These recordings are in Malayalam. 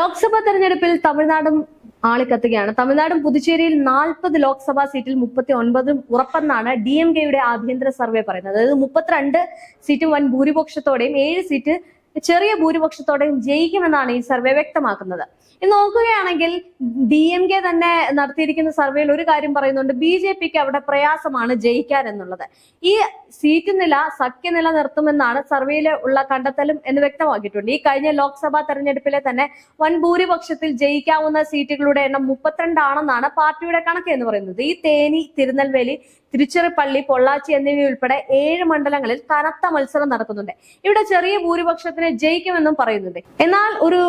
ലോക്സഭാ തെരഞ്ഞെടുപ്പിൽ തമിഴ്നാടും ആളി കത്തുകയാണ് തമിഴ്നാടും പുതുച്ചേരിയിൽ നാൽപ്പത് ലോക്സഭാ സീറ്റിൽ മുപ്പത്തി ഒൻപതും ഉറപ്പെന്നാണ് ഡി എം കെയുടെ ആഭ്യന്തര സർവേ പറയുന്നത്. അതായത് മുപ്പത്തിരണ്ട് സീറ്റും വൻ ഭൂരിപക്ഷത്തോടെയും ഏഴ് സീറ്റ് ചെറിയ ഭൂരിപക്ഷത്തോടെയും ജയിക്കുമെന്നാണ് ഈ സർവേ വ്യക്തമാക്കുന്നത്. ഇത് നോക്കുകയാണെങ്കിൽ ഡി എം കെ തന്നെ നടത്തിയിരിക്കുന്ന സർവേയിൽ ഒരു കാര്യം പറയുന്നുണ്ട് ബി ജെ പിക്ക് അവിടെ പ്രയാസമാണ് ജയിക്കാൻ എന്നുള്ളത്. ഈ സീറ്റ് നില സഖ്യനില നിർത്തുമെന്നാണ് സർവേയിൽ ഉള്ള കണ്ടെത്തലും എന്ന് വ്യക്തമാക്കിയിട്ടുണ്ട്. ഈ കഴിഞ്ഞ ലോക്സഭാ തെരഞ്ഞെടുപ്പിലെ തന്നെ വൻ ഭൂരിപക്ഷത്തിൽ ജയിക്കാവുന്ന സീറ്റുകളുടെ എണ്ണം മുപ്പത്തിരണ്ടാണെന്നാണ് പാർട്ടിയുടെ കണക്ക് എന്ന് പറയുന്നത്. ഈ തേനി തിരുനെൽവേലി തിരുച്ചിറപ്പള്ളി പൊള്ളാച്ചി എന്നിവയുൾപ്പെടെ ഏഴ് മണ്ഡലങ്ങളിൽ കനത്ത മത്സരം നടക്കുന്നുണ്ട്. ഇവിടെ ചെറിയ ഭൂരിപക്ഷത്തിന് ജയിക്കുമെന്നും പറയുന്നുണ്ട്. എന്നാൽ ഒരു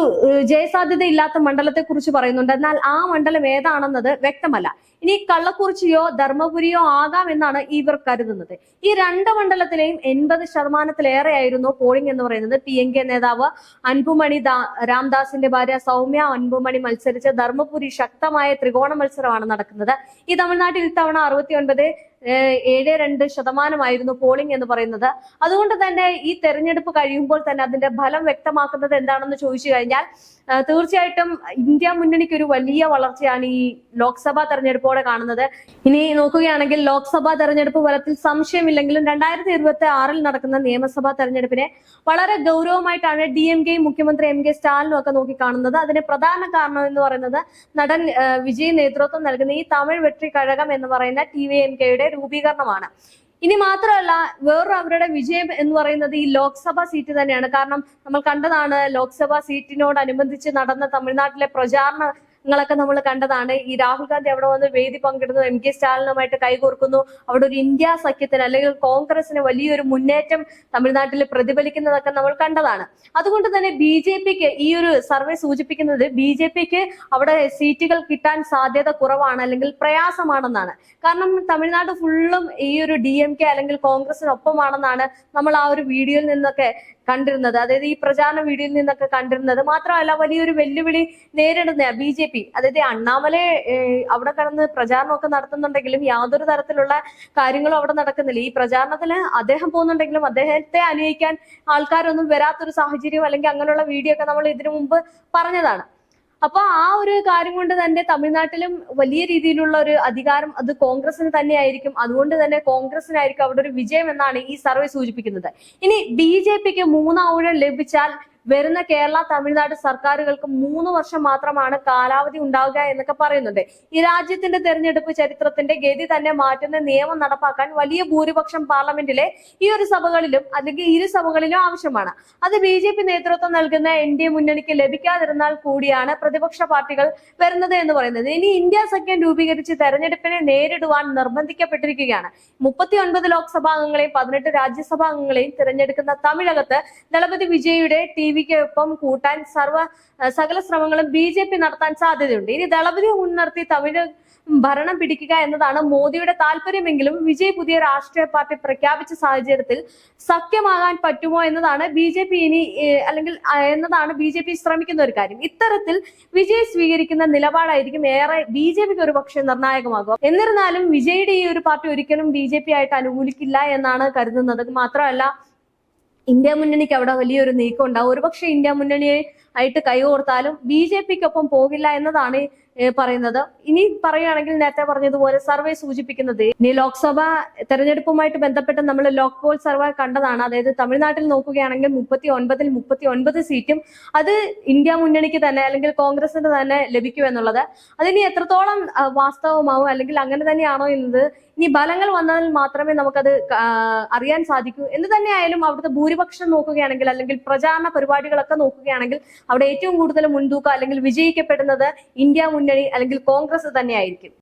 ജയസാധ്യത ഇല്ലാത്ത മണ്ഡലത്തെ കുറിച്ച് പറയുന്നുണ്ട്. എന്നാൽ ആ മണ്ഡലം ഏതാണെന്നത് വ്യക്തമല്ല. ഇനി കള്ളക്കുറിച്ചിയോ ധർമ്മപുരിയോ ആകാം എന്നാണ് ഇവർ കരുതുന്നത്. ഈ രണ്ട് മണ്ഡലത്തിലെയും എൺപത് ശതമാനത്തിലേറെയായിരുന്നു പോളിംഗ് എന്ന് പറയുന്നത്. പി എൻ കെ നേതാവ് അൻപുമണി രാംദാസിന്റെ ഭാര്യ സൗമ്യ അൻപുമണി മത്സരിച്ച ധർമ്മപുരി ശക്തമായ ത്രികോണ മത്സരമാണ് നടക്കുന്നത്. ഈ തമിഴ്നാട്ടിൽ ഇത്തവണ അറുപത്തി ഒൻപത് ഏഴ് രണ്ട് ശതമാനമായിരുന്നു പോളിംഗ് എന്ന് പറയുന്നത്. അതുകൊണ്ട് തന്നെ ഈ തെരഞ്ഞെടുപ്പ് കഴിയുമ്പോൾ തന്നെ അതിന്റെ ഫലം വ്യക്തമാക്കുന്നത് എന്താണെന്ന് ചോദിച്ചു കഴിഞ്ഞാൽ തീർച്ചയായിട്ടും ഇന്ത്യ മുന്നണിക്ക് ഒരു വലിയ വളർച്ചയാണ് ഈ ലോക്സഭാ തെരഞ്ഞെടുപ്പോടെ കാണുന്നത്. ഇനി നോക്കുകയാണെങ്കിൽ ലോക്സഭാ തെരഞ്ഞെടുപ്പ് ഫലത്തിൽ സംശയമില്ലെങ്കിലും രണ്ടായിരത്തി ഇരുപത്തി ആറിൽ നടക്കുന്ന നിയമസഭാ തെരഞ്ഞെടുപ്പിനെ വളരെ ഗൗരവമായിട്ടാണ് ഡി എം കെയും മുഖ്യമന്ത്രി എം കെ സ്റ്റാലിനും ഒക്കെ നോക്കിക്കാണുന്നത്. അതിന് പ്രധാന കാരണം എന്ന് പറയുന്നത് നടൻ വിജയ് നേതൃത്വം നൽകുന്ന ഈ തമിഴ് വെട്രി കഴകം എന്ന് പറയുന്ന ടി വി എം കെയുടെ രൂപീകരണമാണ്. ഇനി മാത്രമല്ല വേറൊരു അവരുടെ വിജയം എന്ന് പറയുന്നത് ഈ ലോക്സഭാ സീറ്റ് തന്നെയാണ്. കാരണം നമ്മൾ കണ്ടതാണ് ലോക്സഭാ സീറ്റിനോടനുബന്ധിച്ച് നടന്ന തമിഴ്നാട്ടിലെ പ്രചാരണങ്ങളൊക്കെ നമ്മൾ കണ്ടതാണ്. ഈ രാഹുൽ ഗാന്ധി അവിടെ വന്ന് വേദി പങ്കിടുന്നു എം കെ സ്റ്റാലിനുമായിട്ട് കൈകോർക്കുന്നു. അവിടെ ഒരു ഇന്ത്യ സഖ്യത്തിന് അല്ലെങ്കിൽ കോൺഗ്രസിന് വലിയൊരു മുന്നേറ്റം തമിഴ്നാട്ടിൽ പ്രതിഫലിക്കുന്നതൊക്കെ നമ്മൾ കണ്ടതാണ്. അതുകൊണ്ട് തന്നെ ബി ജെ പിക്ക് ഈ ഒരു സർവേ സൂചിപ്പിക്കുന്നത് ബി ജെ പിക്ക് അവിടെ സീറ്റുകൾ കിട്ടാൻ സാധ്യത കുറവാണ് അല്ലെങ്കിൽ പ്രയാസമാണെന്നാണ്. കാരണം തമിഴ്നാട് ഫുള്ളും ഈ ഒരു ഡി എം കെ അല്ലെങ്കിൽ കോൺഗ്രസിനൊപ്പമാണെന്നാണ് നമ്മൾ ആ ഒരു വീഡിയോയിൽ നിന്നൊക്കെ കണ്ടിരുന്നത്. അതായത് ഈ പ്രചാരണ വീഡിയോയിൽ നിന്നൊക്കെ കണ്ടിരുന്നത് മാത്രമല്ല വലിയൊരു വെല്ലുവിളി നേരിടുന്ന ബി ജെ പി. അതായത് അണ്ണാമല അവിടെ കടന്ന് പ്രചാരണമൊക്കെ നടത്തുന്നുണ്ടെങ്കിലും യാതൊരു തരത്തിലുള്ള കാര്യങ്ങളും അവിടെ നടക്കുന്നില്ല. ഈ പ്രചാരണത്തിന് അദ്ദേഹം പോകുന്നുണ്ടെങ്കിലും അദ്ദേഹത്തെ അനുനയിക്കാൻ ആൾക്കാരൊന്നും വരാത്തൊരു സാഹചര്യം അല്ലെങ്കിൽ അങ്ങനെയുള്ള വീഡിയോ ഒക്കെ നമ്മൾ ഇതിനു മുമ്പ് പറഞ്ഞതാണ്. അപ്പൊ ആ ഒരു കാര്യം കൊണ്ട് തന്നെ തമിഴ്നാട്ടിലും വലിയ രീതിയിലുള്ള ഒരു അധികാരം അത് കോൺഗ്രസിന് തന്നെയായിരിക്കും അതുകൊണ്ട് തന്നെ കോൺഗ്രസിനായിരിക്കും അവിടെ ഒരു വിജയം എന്നാണ് ഈ സർവേ സൂചിപ്പിക്കുന്നത്. ഇനി ബി ജെ പിക്ക് മൂന്നാവൂഴം ലഭിച്ചാൽ വരുന്ന കേരള തമിഴ്നാട് സർക്കാരുകൾക്ക് മൂന്ന് വർഷം മാത്രമാണ് കാലാവധി ഉണ്ടാവുക എന്നൊക്കെ പറയുന്നുണ്ട്. ഈ രാജ്യത്തിന്റെ തെരഞ്ഞെടുപ്പ് ചരിത്രത്തിന്റെ ഗതി തന്നെ മാറ്റുന്ന നിയമം നടപ്പാക്കാൻ വലിയ ഭൂരിപക്ഷം പാർലമെന്റിലെ ഈ ഒരു സഭകളിലും അല്ലെങ്കിൽ ഇരു സഭകളിലും ആവശ്യമാണ്. അത് ബി ജെ പി നേതൃത്വം നൽകുന്ന എൻ ഡി എ മുന്നണിക്ക് ലഭിക്കാതിരുന്നാൽ കൂടിയാണ് പ്രതിപക്ഷ പാർട്ടികൾ വരുന്നത് എന്ന് പറയുന്നത്. ഇനി ഇന്ത്യ സഖ്യം രൂപീകരിച്ച് തെരഞ്ഞെടുപ്പിനെ നേരിടുവാൻ നിർബന്ധിക്കപ്പെട്ടിരിക്കുകയാണ്. മുപ്പത്തി ഒൻപത് ലോക്സഭാംഗങ്ങളെയും പതിനെട്ട് രാജ്യസഭാംഗങ്ങളെയും തിരഞ്ഞെടുക്കുന്ന തമിഴകത്ത് ദളപതി വിജയുടെ ടി വിക്ക് ഒപ്പം കൂട്ടാൻ സർവ സകല ശ്രമങ്ങളും ബി ജെ പി നടത്താൻ സാധ്യതയുണ്ട്. ഇനി ദളപതി മുൻനിർത്തി തമിഴ് ഭരണം പിടിക്കുക എന്നതാണ് മോദിയുടെ താല്പര്യമെങ്കിലും വിജയ് പുതിയ രാഷ്ട്രീയ പാർട്ടി പ്രഖ്യാപിച്ച സാഹചര്യത്തിൽ സഖ്യമാകാൻ പറ്റുമോ എന്നതാണ് ബി ജെ പി ഇനി അല്ലെങ്കിൽ എന്നതാണ് ബി ജെ പി ശ്രമിക്കുന്ന ഒരു കാര്യം. ഇത്തരത്തിൽ വിജയ് സ്വീകരിക്കുന്ന നിലപാടായിരിക്കും ഏറെ ബി ജെ പിക്ക് ഒരു പക്ഷേ നിർണായകമാകും എന്നിരുന്നാലും വിജയുടെ ഈ ഒരു പാർട്ടി ഒരിക്കലും ബി ജെ പി ആയിട്ട് അനുകൂലിക്കില്ല എന്നാണ് കരുതുന്നത്. മാത്രമല്ല ഇന്ത്യ മുന്നണിക്ക് അവിടെ വലിയൊരു നീക്കം ഉണ്ടാവും ഒരുപക്ഷെ ഇന്ത്യ മുന്നണിയെ ആയിട്ട് കൈകോർത്താലും ബി ജെ പിക്കൊപ്പം പോകില്ല എന്നതാണ് പറയുന്നത്. ഇനി പറയുകയാണെങ്കിൽ നേരത്തെ പറഞ്ഞതുപോലെ സർവേ സൂചിപ്പിക്കുന്നത് ഇനി ലോക്സഭാ തെരഞ്ഞെടുപ്പുമായിട്ട് ബന്ധപ്പെട്ട് നമ്മൾ ലോക് പോൾ സർവേ കണ്ടതാണ്. അതായത് തമിഴ്നാട്ടിൽ നോക്കുകയാണെങ്കിൽ മുപ്പത്തി ഒൻപതിൽ മുപ്പത്തി ഒൻപത് സീറ്റും അത് ഇന്ത്യ മുന്നണിക്ക് തന്നെ അല്ലെങ്കിൽ കോൺഗ്രസിന് തന്നെ ലഭിക്കും എന്നുള്ളത്. അതിനി എത്രത്തോളം വാസ്തവമാവും അല്ലെങ്കിൽ അങ്ങനെ തന്നെയാണോ എന്നത് ഇനി ബലങ്ങൾ വന്നാൽ മാത്രമേ നമുക്കത് അറിയാൻ സാധിക്കൂ. എന്ന് തന്നെയായാലും അവിടുത്തെ ഭൂരിപക്ഷം നോക്കുകയാണെങ്കിൽ അല്ലെങ്കിൽ പ്രചാരണ പരിപാടികളൊക്കെ നോക്കുകയാണെങ്കിൽ അവിടെ ഏറ്റവും കൂടുതൽ മുൻതൂക്കം അല്ലെങ്കിൽ വിജയിക്കപ്പെടുന്നത് ഇന്ത്യ മുന്നണി അല്ലെങ്കിൽ കോൺഗ്രസ് തന്നെയായിരിക്കും.